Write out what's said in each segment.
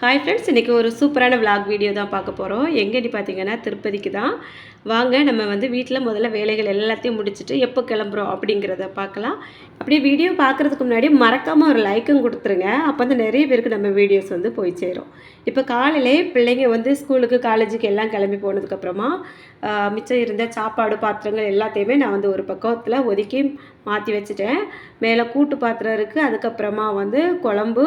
Hi friends இன்றைக்கி ஒரு சூப்பரான vlog வீடியோ தான் பார்க்க போகிறோம் எங்கேன்னு பார்த்தீங்கன்னா திருப்பதிக்கு தான். வாங்க நம்ம வந்து வீட்டில் முதல்ல வேலைகள் எல்லாத்தையும் முடிச்சுட்டு எப்போ கிளம்புறோம் அப்படிங்கிறத பார்க்கலாம். அப்படியே வீடியோ பார்க்குறதுக்கு முன்னாடி மறக்காமல் ஒரு லைக்கும் கொடுத்துருங்க. அப்போ வந்து நிறைய பேருக்கு நம்ம வீடியோஸ் வந்து போய் சேரும். இப்போ காலையிலே பிள்ளைங்க வந்து ஸ்கூலுக்கு காலேஜுக்கு எல்லாம் கிளம்பி போனதுக்கப்புறமா மிச்சம் இருந்த சாப்பாடு பாத்திரங்கள் எல்லாத்தையுமே நான் வந்து ஒரு பக்கத்தில் ஒதுக்கி மாற்றி வச்சுட்டேன். மேலே கூட்டு பாத்திரம் இருக்குது அதுக்கப்புறமா வந்து குழம்பு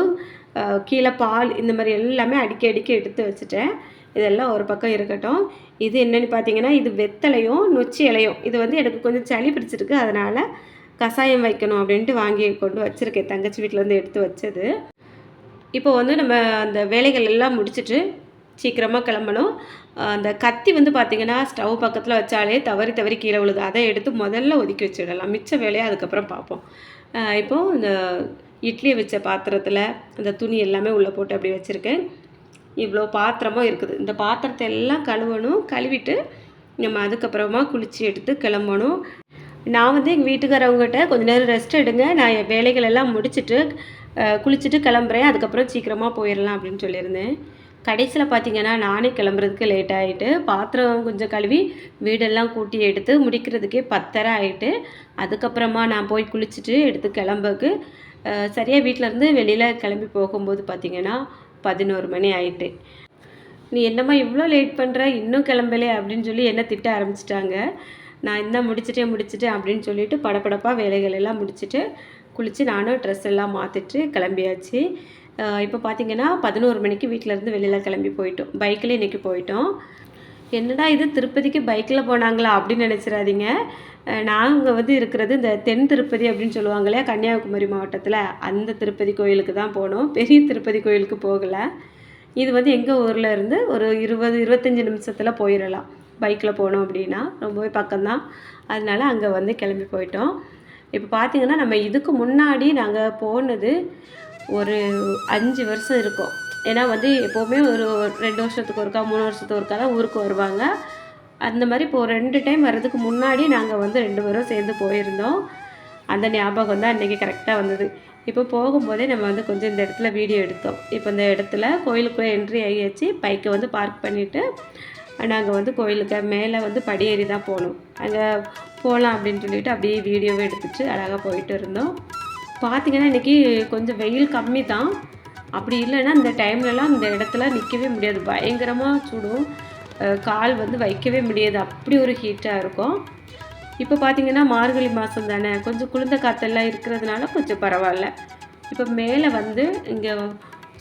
கீழே பால் இந்த மாதிரி எல்லாமே அடிக்க அடிக்க எடுத்து வச்சுட்டேன். இதெல்லாம் ஒரு பக்கம் இருக்கட்டும். இது என்னன்னு பார்த்தீங்கன்னா இது வெத்தலையும் நொச்சி இலையும். இது வந்து எனக்கு கொஞ்சம் சளி பிடிச்சிருக்கு. அதனால் கஷாயம் வைக்கணும் அப்படின்ட்டு வாங்கி கொண்டு வச்சுருக்கேன். தங்கச்சி வீட்டிலேருந்து எடுத்து வச்சது. இப்போ வந்து நம்ம அந்த வேலைகள் எல்லாம் முடிச்சிட்டு சீக்கிரமாக கிளம்பணும். அந்த கத்தி வந்து பார்த்திங்கன்னா ஸ்டவ் பக்கத்தில் வச்சாலே தவறி தவறி கீழே விழுது. அதை எடுத்து முதல்ல ஒதுக்கி வச்சுடலாம். மிச்ச வேலையை அதுக்கப்புறம் பார்ப்போம். இப்போது இந்த இட்லி வச்ச பாத்திரத்தில் அந்த துணி எல்லாமே உள்ளே போட்டு அப்படி வச்சுருக்கேன். இவ்வளோ பாத்திரமும் இருக்குது. இந்த பாத்திரத்தை எல்லாம் கழுவணும். கழுவிட்டு நம்ம அதுக்கப்புறமா குளித்து எடுத்து கிளம்பணும். நான் வந்து எங்கள் வீட்டுக்காரவங்ககிட்ட கொஞ்ச நேரம் ரெஸ்ட் எடுங்க. நான் என் வேலைகள் எல்லாம் முடிச்சுட்டு குளிச்சுட்டு கிளம்புறேன். அதுக்கப்புறம் சீக்கிரமாக போயிடலாம் அப்படின்னு சொல்லியிருந்தேன். கடைசியில் பார்த்தீங்கன்னா நானே கிளம்புறதுக்கு லேட் ஆகிட்டு பாத்திரம் கொஞ்சம் கழுவி வீடெல்லாம் கூட்டி எடுத்து முடிக்கிறதுக்கே பத்தரை ஆகிட்டு அதுக்கப்புறமா நான் போய் குளிச்சுட்டு எடுத்து கிளம்புக்கு சரியாக வீட்டிலேருந்து வெளியில் கிளம்பி போகும்போது பார்த்தீங்கன்னா பதினோரு மணி ஆயிட்டு. நீ என்னம்மா இவ்வளோ லேட் பண்ணுற இன்னும் கிளம்பலே அப்படின்னு சொல்லி என்ன திட்ட ஆரம்பிச்சிட்டாங்க. நான் இந்த முடிச்சிட்டேன் முடிச்சிட்டேன் அப்படின்னு சொல்லிட்டு படபடப்பாக வேலைகள் எல்லாம் முடிச்சுட்டு குளித்து நானும் ட்ரெஸ் எல்லாம் மாற்றிட்டு கிளம்பியாச்சு. இப்போ பார்த்தீங்கன்னா பதினோரு மணிக்கு வீட்டிலேருந்து வெளியில் கிளம்பி போயிட்டோம். பைக்கில் இன்றைக்கி போயிட்டோம். என்னடா இது திருப்பதிக்கு பைக்கில் போனாங்களா அப்படின்னு நினச்சிடாதீங்க நாங்கள் வந்து இருக்கிறது இந்த தென் திருப்பதி அப்படின்னு சொல்லுவாங்க இல்லையா கன்னியாகுமரி மாவட்டத்தில். அந்த திருப்பதி கோயிலுக்கு தான் போனோம். பெரிய திருப்பதி கோயிலுக்கு போகலை. இது வந்து எங்கள் ஊரில் இருந்து ஒரு இருபது இருபத்தஞ்சி நிமிஷத்தில் போயிடலாம் பைக்கில் போனோம் அப்படின்னா. ரொம்பவே பக்கம்தான். அதனால அங்கே வந்து கிளம்பி போயிட்டோம். இப்போ பார்த்தீங்கன்னா நம்ம இதுக்கு முன்னாடி நாங்கள் போனது ஒரு அஞ்சு வருஷம் இருக்கும். ஏன்னா வந்து எப்போவுமே ஒரு ரெண்டு வருஷத்துக்கு ஒருக்கா மூணு வருஷத்துக்கு ஒருக்கா தான் ஊருக்கு வருவாங்க. அந்த மாதிரி இப்போ ரெண்டு டைம் வர்றதுக்கு முன்னாடி நாங்கள் வந்து ரெண்டு பேரும் சேர்ந்து போயிருந்தோம். அந்த ஞாபகம் தான் இன்றைக்கி கரெக்டாக வந்தது. இப்போ போகும்போதே நம்ம வந்து கொஞ்சம் இந்த இடத்துல வீடியோ எடுத்தோம். இப்போ இந்த இடத்துல கோயிலுக்குள்ளே என்ட்ரி ஆகியாச்சு. பைக்கை வந்து பார்க் பண்ணிவிட்டு நாங்கள் வந்து கோயிலுக்கு மேலே வந்து படியேறி தான் போகணும் அங்கே போகலாம் அப்படின்னு சொல்லிட்டு அப்படியே வீடியோவை எடுத்துட்டு அழகாக போயிட்டு இருந்தோம். பார்த்திங்கன்னா இன்றைக்கி கொஞ்சம் வெயில் கம்மி தான். அப்படி இல்லைன்னா இந்த டைம்லலாம் இந்த இடத்துல நிற்கவே முடியாது. பயங்கரமாக சுடும். கால் வந்து வைக்கவே முடியாது. அப்படி ஒரு ஹீட்டாக இருக்கும். இப்போ பார்த்தீங்கன்னா மார்கழி மாதம் தானே. கொஞ்சம் குளிர்ந்த காற்றெல்லாம் இருக்கிறதுனால கொஞ்சம் பரவாயில்ல. இப்போ மேலே வந்து இங்கே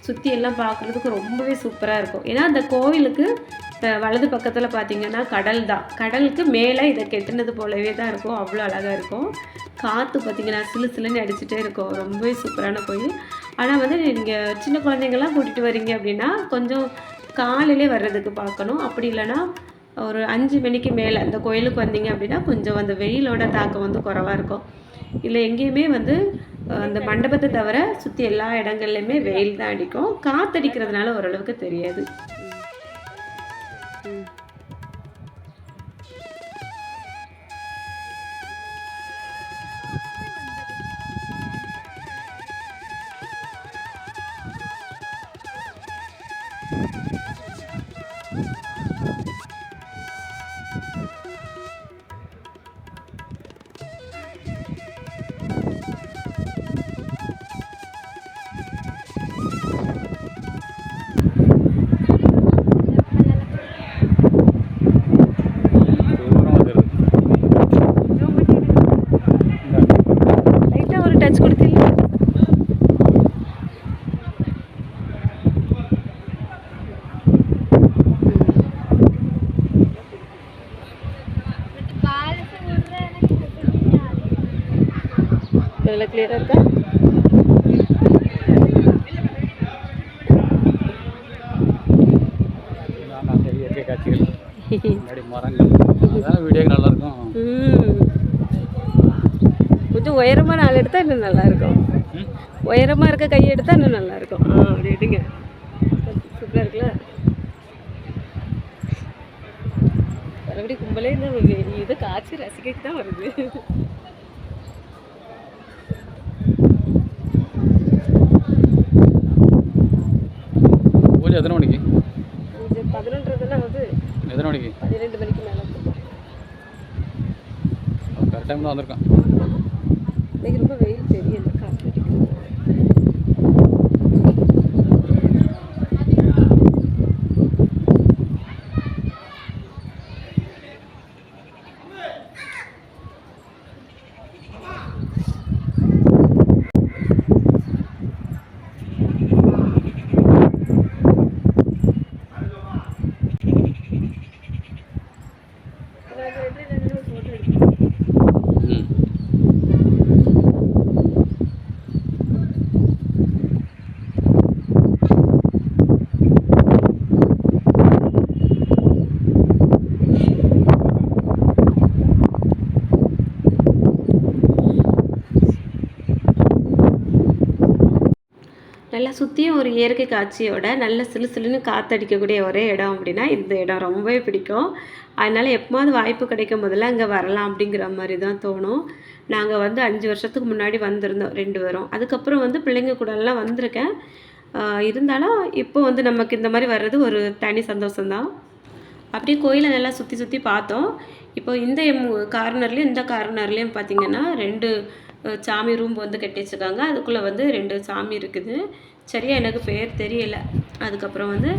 சுற்றி எல்லாம் பார்க்குறதுக்கு ரொம்பவே சூப்பராக இருக்கும். ஏன்னா அந்த கோவிலுக்கு வலது பக்கத்தில் பார்த்திங்கன்னா கடல் தான். கடலுக்கு மேலே இதை கெட்டினது போலவே தான் இருக்கும். அவ்வளோ அழகாக இருக்கும். காற்று பார்த்தீங்கன்னா சிலு சிலுன்னு அடிச்சுட்டே இருக்கும். ரொம்பவே சூப்பரான கோயில். ஆனால் வந்து நீங்கள் சின்ன குழந்தைங்கள்லாம் கூட்டிகிட்டு வரீங்க அப்படின்னா கொஞ்சம் காலையிலே வர்றதுக்கு பார்க்கணும். அப்படி இல்லைன்னா ஒரு அஞ்சு மணிக்கு மேலே அந்த கோயிலுக்கு வந்தீங்க அப்படின்னா கொஞ்சம் அந்த வெயிலோட தாக்கம் வந்து குறவாக இருக்கும். இல்லை எங்கேயுமே வந்து அந்த மண்டபத்தை தவிர சுற்றி எல்லா இடங்கள்லையுமே வெயில் தான் அடிக்கும். காற்றடிக்கிறதுனால ஓரளவுக்கு தெரியாது. இதில் கிளியராக இருக்கா? இயற்கை காட்சிகள் முன்னாடி மரங்கள் அதான் வீடியோக்கு நல்லா. கொஞ்சம் உயரமாக நாள் எடுத்தால் இன்னும் நல்லா இருக்கும் உயரமாக இருக்க கை எடுத்தால் இன்னும் நல்லா இருக்கும் ஆ அப்படி எடுங்க. சூப்பராக இருக்குல்ல? மறுபடியும் கும்பலே இந்த இது காட்சி ரசிக்கைக்கு தான் வருது. பூஜை எத்தனை மணிக்கு? எத்தனை மணிக்கு? பன்னிரெண்டு மணிக்கு மேலே. கரெக்ட் டைம் தான் வந்திருக்கேன். இன்னைக்கு ரொம்ப வெயில் தெரியல காற்று நல்லா சுற்றியும் ஒரு இயற்கை காட்சியோட நல்ல சிலு சிலுன்னு காற்றடிக்கக்கூடிய ஒரே இடம் அப்படின்னா இந்த இடம் ரொம்பவே பிடிக்கும். அதனால் எப்போது வாய்ப்பு கிடைக்கும் போதெல்லாம் இங்கே வரலாம் அப்படிங்கிற மாதிரி தான் தோணும். நாங்கள் வந்து அஞ்சு வருஷத்துக்கு முன்னாடி வந்திருந்தோம் ரெண்டு பேரும். அதுக்கப்புறம் வந்து பிள்ளைங்க கூடலாம் வந்திருக்கேன். இருந்தாலும் இப்போ வந்து நமக்கு இந்த மாதிரி வர்றது ஒரு தனி சந்தோஷம்தான். அப்படியே கோயிலை நல்லா சுற்றி சுற்றி பார்த்தோம். இப்போ இந்த கார்னர்லேயும் இந்த கார்னர்லேயும் பார்த்தீங்கன்னா ரெண்டு சாமி ரூம் வந்து கட்டி வச்சுருக்காங்க அதுக்குள்ளே வந்து ரெண்டு சாமி இருக்குது. சரியாக எனக்கு பேர் தெரியல. அதுக்கப்புறம் வந்து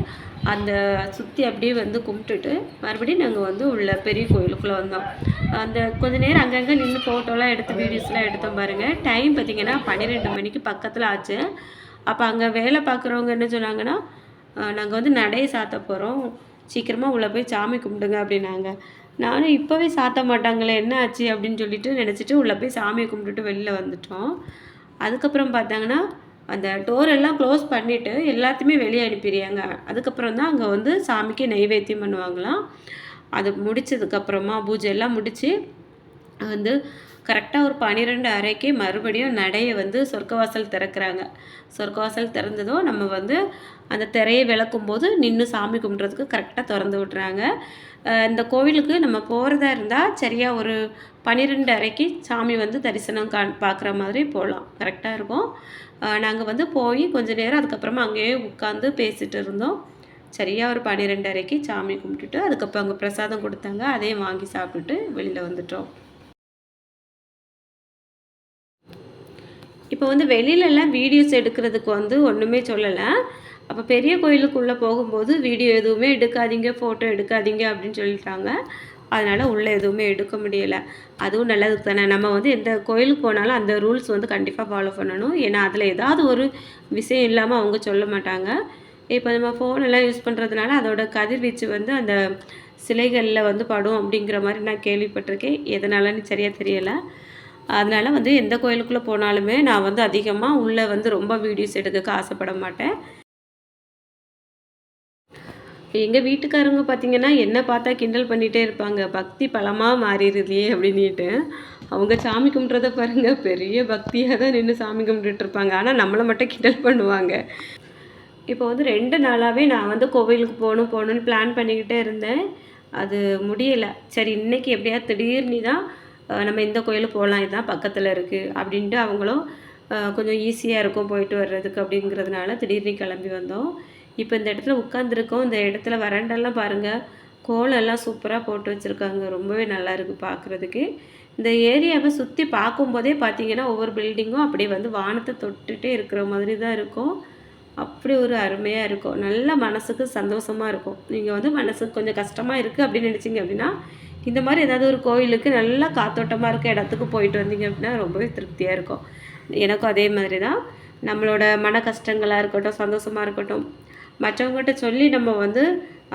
அந்த சுற்றி அப்படியே வந்து கும்பிட்டுட்டு மறுபடியும் நாங்கள் வந்து உள்ள பெரிய கோயிலுக்குள்ளே வந்தோம். அந்த கொஞ்ச நேரம் அங்கங்கே நின்று ஃபோட்டோலாம் எடுத்து வீடியோஸ்லாம் எடுத்தோம் பாருங்கள் டைம் பார்த்திங்கன்னா பன்னிரெண்டு மணிக்கு பக்கத்தில் ஆச்சு. அப்போ அங்கே வேலை பார்க்குறவங்க என்ன சொன்னாங்கன்னா நாங்கள் வந்து நடையை சாத்த போகிறோம் சீக்கிரமாக உள்ளே போய் சாமி கும்பிடுங்க அப்படின்னாங்க. நானும் இப்போவே சாத்த மாட்டாங்களே என்ன ஆச்சு அப்படின்னு சொல்லிட்டு நினச்சிட்டு உள்ளே போய் சாமியை கும்பிட்டுட்டு வெளியில் வந்துட்டோம். அதுக்கப்புறம் பார்த்தாங்கன்னா அந்த டோர் எல்லாம் க்ளோஸ் பண்ணிவிட்டு எல்லாத்தையுமே வெளியே அனுப்பிடுறாங்க. அதுக்கப்புறம் தான் அங்கே வந்து சாமிக்கு நைவேத்தியம் பண்ணுவாங்களாம். அது முடிச்சதுக்கப்புறமா பூஜை எல்லாம் முடித்து வந்து கரெக்டாக ஒரு பன்னிரெண்டு அறைக்கு மறுபடியும் நடையை வந்து சொர்க்கவாசல் திறக்கிறாங்க. சொர்க்கவாசல் திறந்ததும் நம்ம வந்து அந்த திரையை விளக்கும் போது நின்று சாமி கும்பிட்றதுக்கு கரெக்டாக திறந்து விட்றாங்க இந்த கோவிலுக்கு நம்ம போகிறதா இருந்தால் சரியாக ஒரு பன்னிரெண்டு அறைக்கு சாமி வந்து தரிசனம் காண் பார்க்குற மாதிரி போகலாம் கரெக்டாக இருக்கும். நாங்கள் வந்து போய் கொஞ்ச நேரம் அதுக்கப்புறமா அங்கேயே உட்காந்து பேசிகிட்டு இருந்தோம். சரியாக ஒரு பன்னிரெண்டு அறைக்கு சாமி கும்பிட்டுட்டு அதுக்கப்புறம் அங்கே பிரசாதம் கொடுத்தாங்க. அதையும் வாங்கி சாப்பிட்டுட்டு வெளியில் வந்துட்டோம். இப்போ வந்து வெளியிலலாம் வீடியோஸ் எடுக்கிறதுக்கு வந்து ஒன்றுமே சொல்லலை. அப்போ பெரிய கோயிலுக்குள்ளே போகும்போது வீடியோ எதுவுமே எடுக்காதீங்க ஃபோட்டோ எடுக்காதீங்க அப்படின்னு சொல்லிட்டாங்க. அதனால் உள்ளே எதுவுமே எடுக்க முடியலை. அதுவும் நல்லது தானே. நம்ம வந்து எந்த கோயிலுக்கு போனாலும் அந்த ரூல்ஸ் வந்து கண்டிப்பாக ஃபாலோ பண்ணணும். ஏன்னா அதில் ஏதாவது ஒரு விஷயம் இல்லாமல் அவங்க சொல்ல மாட்டாங்க. இப்போ நம்ம ஃபோன் எல்லாம் யூஸ் பண்ணுறதுனால அதோட கதிர்வீச்சு வந்து அந்த சிலைகளில் வந்து படும் அப்படிங்கிற மாதிரி நான் கேள்விப்பட்டிருக்கேன். எதனாலன்னு சரியாக தெரியலை. அதனால் வந்து எந்த கோயிலுக்குள்ளே போனாலுமே நான் வந்து அதிகமாக உள்ளே வந்து ரொம்ப வீடியோஸ் எடுக்க ஆசைப்பட மாட்டேன். எங்கள் வீட்டுக்காரங்க பார்த்தீங்கன்னா என்ன பார்த்தா கிண்டல் பண்ணிகிட்டே இருப்பாங்க. பக்தி பலமாக மாறிடுதே அப்படின்னுட்டு. அவங்க சாமி கும்பிட்றத பாருங்கள் பெரிய பக்தியாக தான் நின்று சாமி கும்பிட்டுட்டு இருப்பாங்க. ஆனால் நம்மளை மட்டும் கிண்டல் பண்ணுவாங்க. இப்போ வந்து ரெண்டு நாளாகவே நான் வந்து கோவிலுக்கு போகணும் போகணுன்னு பிளான் பண்ணிக்கிட்டே இருந்தேன். அது முடியலை. சரி இன்றைக்கி எப்படியாவது திடீர்னு தான் நம்ம இந்த கோயில் போகலாம் இதுதான் பக்கத்தில் இருக்குது அப்படின்ட்டு அவங்களும் கொஞ்சம் ஈஸியாக இருக்கும் போயிட்டு வர்றதுக்கு அப்படிங்கிறதுனால திடீர்னு கிளம்பி வந்தோம். இப்போ இந்த இடத்துல உட்காந்துருக்கோம் இந்த இடத்துல வராண்டெல்லாம் பாருங்கள் கோலம் எல்லாம் சூப்பராக போட்டு வச்சுருக்காங்க. ரொம்பவே நல்லா இருக்குது பார்க்குறதுக்கு இந்த ஏரியாவை சுற்றி பார்க்கும்போதே பார்த்தீங்கன்னா ஒவ்வொரு பில்டிங்கும் அப்படியே வந்து வானத்தை தொட்டுகிட்டே இருக்கிற மாதிரி தான் இருக்கும். அப்படி ஒரு அருமையாக இருக்கும். நல்ல மனசுக்கு சந்தோஷமாக இருக்கும். நீங்கள் வந்து மனசுக்கு கொஞ்சம் கஷ்டமாக இருக்குது அப்படின்னு நினச்சிங்க அப்படின்னா இந்த மாதிரி ஏதாவது ஒரு கோயிலுக்கு நல்லா காத்தோட்டமாக இருக்க இடத்துக்கு போயிட்டு வந்தீங்க அப்படின்னா ரொம்பவே திருப்தியாக இருக்கும். எனக்கும் அதே மாதிரி தான் நம்மளோட மன கஷ்டங்களாக இருக்கட்டும் சந்தோஷமாக இருக்கட்டும் மற்றவங்ககிட்ட சொல்லி நம்ம வந்து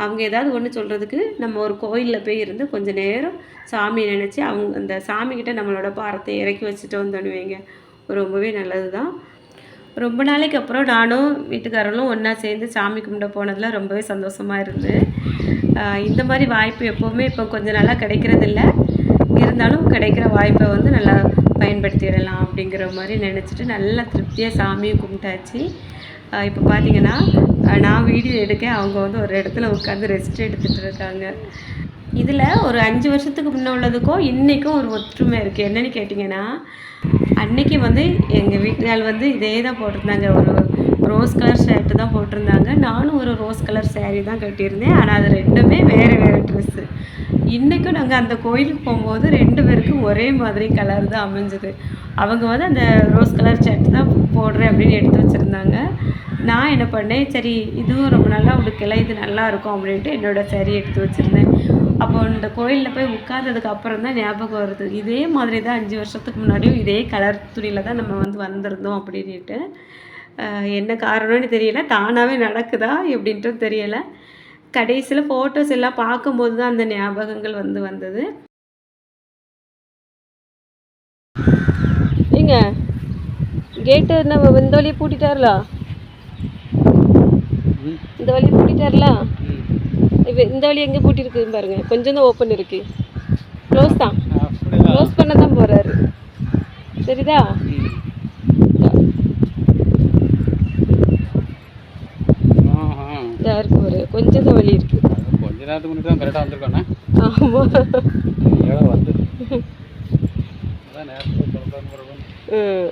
அவங்க ஏதாவது ஒன்று சொல்கிறதுக்கு நம்ம ஒரு கோயிலில் போய் இருந்து கொஞ்ச நேரம் சாமியை நினச்சி அவங்க அந்த சாமிக்கிட்ட நம்மளோட பாரத்தை இறக்கி வச்சுட்டு வந்தோன்னு வைங்க. ரொம்பவே நல்லது தான் ரொம்ப நாளைக்கு அப்புறம் நானும் வீட்டுக்காரர்களும் ஒன்றா சேர்ந்து சாமி கும்பிட போனதில் ரொம்பவே சந்தோஷமாக இருந்தேன் இந்த மாதிரி வாய்ப்பு எப்போவுமே இப்போ கொஞ்சம் நல்லா கிடைக்கிறதில்ல. இருந்தாலும் கிடைக்கிற வாய்ப்பை வந்து நல்லா பயன்படுத்திடலாம் அப்படிங்கிற மாதிரி நினச்சிட்டு நல்லா திருப்தியாக சாமியும் கும்பிட்டாச்சு. இப்போ பார்த்தீங்கன்னா நான் வீடியோ எடுக்க அவங்க வந்து ஒரு இடத்துல உட்காந்து ரெஸ்ட் எடுத்துகிட்டு இருக்காங்க. இதில் ஒரு அஞ்சு வருஷத்துக்கு முன்ன உள்ளதுக்கும் இன்றைக்கும் ஒரு ஒற்றுமை இருக்குது என்னென்னு கேட்டிங்கன்னா அன்னைக்கு வந்து எங்கள் வீட்டுக்கால் வந்து இதே தான் போட்டிருந்தாங்க. ஒரு ரோஸ் கலர் ஷர்ட்டு தான் போட்டிருந்தாங்க. நானும் ஒரு ரோஸ் கலர் சேரீ தான் கட்டியிருந்தேன். ஆனால் அது ரெண்டுமே வேறு வேறு ட்ரெஸ்ஸு இன்றைக்கும் நாங்கள் அந்த கோயிலுக்கு போகும்போது ரெண்டு பேருக்கும் ஒரே மாதிரி கலர் தான் அமைஞ்சது. அவங்க வந்து அந்த ரோஸ் கலர் ஷர்ட் தான் போடுறேன் அப்படின்னு எடுத்து வச்சுருந்தாங்க. நான் என்ன பண்ணேன் சரி இதுவும் ரொம்ப நல்லா உடுக்கல இது நல்லா இருக்கும் அப்படின்ட்டு என்னோட சேரீ எடுத்து வச்சுருந்தேன். அப்போ இந்த கோயிலில் போய் உட்கார்ந்ததுக்கு அப்புறம் தான் ஞாபகம் வருது. இதே மாதிரி தான் அஞ்சு வருஷத்துக்கு முன்னாடியும் இதே கலர் துணியில் தான் நம்ம வந்து வந்திருந்தோம் அப்படின்ட்டு என்ன காரணம்னு தெரியல. தானாகவே நடக்குதா எப்படின்ட்டும் தெரியலை. கடைசியில் ஃபோட்டோஸ் எல்லாம் பார்க்கும்போது தான் அந்த ஞாபகங்கள் வந்து வந்தது. ஏங்க கேட்டு நம்ம இந்த வழியை பூட்டிட்டார்ல? இந்த வழியை பூட்டிட்டார்ல? இந்த வழி எங்கே பூட்டிருக்கு பாருங்க. கொஞ்சம் தான் ஓப்பன் இருக்கு. க்ளோஸ் தான். க்ளோஸ் பண்ண தான் போறாரு. சரிதா ம் ஆஹா. இதா இருக்கு ஒரு கொஞ்சம் தான் வழி இருக்கு. அது கொஞ்ச நேரத்துக்கு முன்னாடி தான் கரெக்டாக வந்திருக்கானே ஆமா. ஏழை வந்து. அதான் நேரத்துக்கு திறந்தான்னு பிறகு ம்.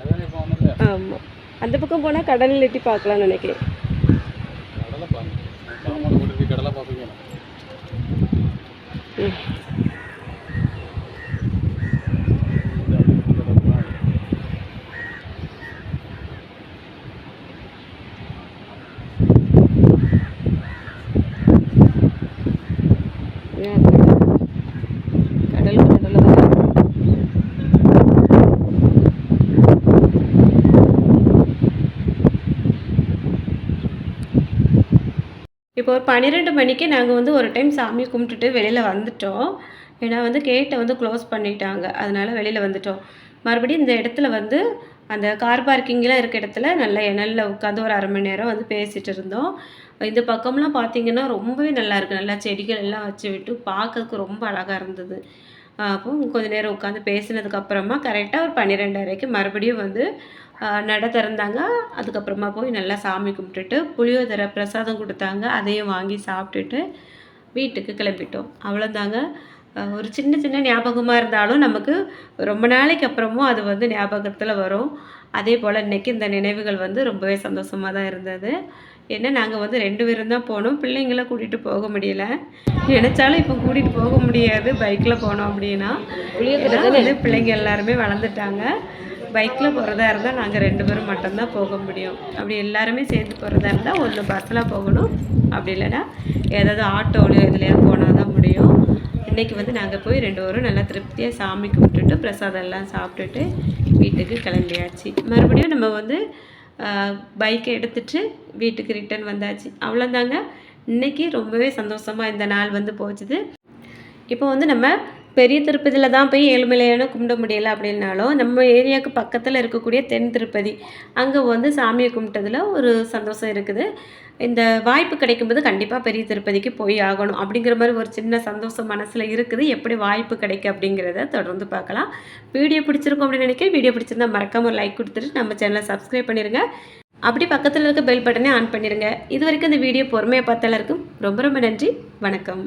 அதான் இப்போ ஒன்றும் இல்லை ஆமா. அந்த பக்கம் போனா கடலில் எட்டி பார்க்கலாம்னு நினைக்கிறேன். கடலை போட்டு கடலை பார்ப்பீங்க ம். இதான் கடல் கடல் கடல் தான் இப்போ ஒரு பன்னிரெண்டு மணிக்கு நாங்கள் வந்து ஒரு டைம் சாமி கும்பிட்டுட்டு வெளியில் வந்துட்டோம். ஏன்னா வந்து கேட்டை வந்து க்ளோஸ் பண்ணிட்டாங்க. அதனால வெளியில் வந்துட்டோம். மறுபடியும் இந்த இடத்துல வந்து அந்த கார் பார்க்கிங்லாம் இருக்க இடத்துல நல்ல இணலில் உட்காந்து ஒரு அரை மணி நேரம் வந்து பேசிகிட்டு இருந்தோம். இந்த பக்கம்லாம் பார்த்திங்கன்னா ரொம்பவே நல்லா இருக்குது நல்லா செடிகள் எல்லாம் வச்சு விட்டு பார்க்கறதுக்கு ரொம்ப அழகாக இருந்தது. அப்போ கொஞ்ச நேரம் உட்காந்து பேசினதுக்கப்புறமா கரெக்டாக ஒரு பன்னிரெண்டரைக்கு மறுபடியும் வந்து நடை திறந்தாங்க. அதுக்கப்புறமா போய் நல்லா சாமி கும்பிட்டுட்டு புளியோதரை பிரசாதம் கொடுத்தாங்க. அதையும் வாங்கி சாப்பிட்டுட்டு வீட்டுக்கு கிளம்பிட்டோம். அவ்வளோதாங்க ஒரு சின்ன சின்ன ஞாபகமாக இருந்தாலும் நமக்கு ரொம்ப நாளைக்கு அப்புறமும் அது வந்து ஞாபகத்தில் வரும். அதே போல் இன்னைக்கு இந்த நினைவுகள் வந்து ரொம்பவே சந்தோஷமாக தான் இருந்தது. ஏன்னா நாங்கள் வந்து ரெண்டு பேரும் தான் போனோம். பிள்ளைங்கள கூட்டிகிட்டு போக முடியல. நினச்சாலும் இப்போ கூட்டிகிட்டு போக முடியாது. பைக்கில் போனோம் அப்படின்னா. பிள்ளைங்க எல்லாருமே வளர்ந்துட்டாங்க. பைக்கில் போகிறதா இருந்தால் நாங்கள் ரெண்டு பேரும் மட்டும்தான் போக முடியும். அப்படி எல்லாருமே சேர்ந்து போகிறதா இருந்தால் ஒன்று பஸ்ஸில் போகணும். அப்படி இல்லைன்னா ஏதாவது ஆட்டோலையோ எதுலையாவது போனால் தான் முடியும். இன்றைக்கி வந்து நாங்கள் போய் ரெண்டு பேரும் நல்லா திருப்தியாக சாமி கும்பிட்டுட்டு பிரசாதம் எல்லாம் சாப்பிட்டுட்டு வீட்டுக்கு கிளம்பியாச்சு. மறுபடியும் நம்ம வந்து பைக்கை எடுத்துட்டு வீட்டுக்கு ரிட்டர்ன் வந்தாச்சு. அவ்வளோதாங்க இன்றைக்கி ரொம்பவே சந்தோஷமாக இந்த நாள் வந்து போச்சுது. இப்போ வந்து நம்ம பெரிய திருப்பதியில் தான் போய் ஏழுமலையான கும்பிட முடியல அப்படின்னாலும் நம்ம ஏரியாவுக்கு பக்கத்தில் இருக்கக்கூடிய தென் திருப்பதி அங்கே வந்து சாமியை கும்பிட்டதில் ஒரு சந்தோஷம் இருக்குது. இந்த வாய்ப்பு கிடைக்கும்போது கண்டிப்பாக பெரிய திருப்பதிக்கு போய் ஆகணும் அப்படிங்கிற மாதிரி ஒரு சின்ன சந்தோஷம் மனசில் இருக்குது. எப்படி வாய்ப்பு கிடைக்கும் அப்படிங்கிறத தொடர்ந்து பார்க்கலாம். வீடியோ பிடிச்சிருக்கும் அப்படின்னு நினைக்கிறேன். வீடியோ பிடிச்சிருந்தா மறக்காம ஒரு லைக் கொடுத்துட்டு நம்ம சேனலை சப்ஸ்கிரைப் பண்ணிடுங்க அப்படி பக்கத்தில் இருக்க பெல் பட்டனே ஆன் பண்ணிடுங்க இது வரைக்கும் இந்த வீடியோ பொறுமையாக பார்த்தாலும் இருக்கும் ரொம்ப ரொம்ப நன்றி. வணக்கம்.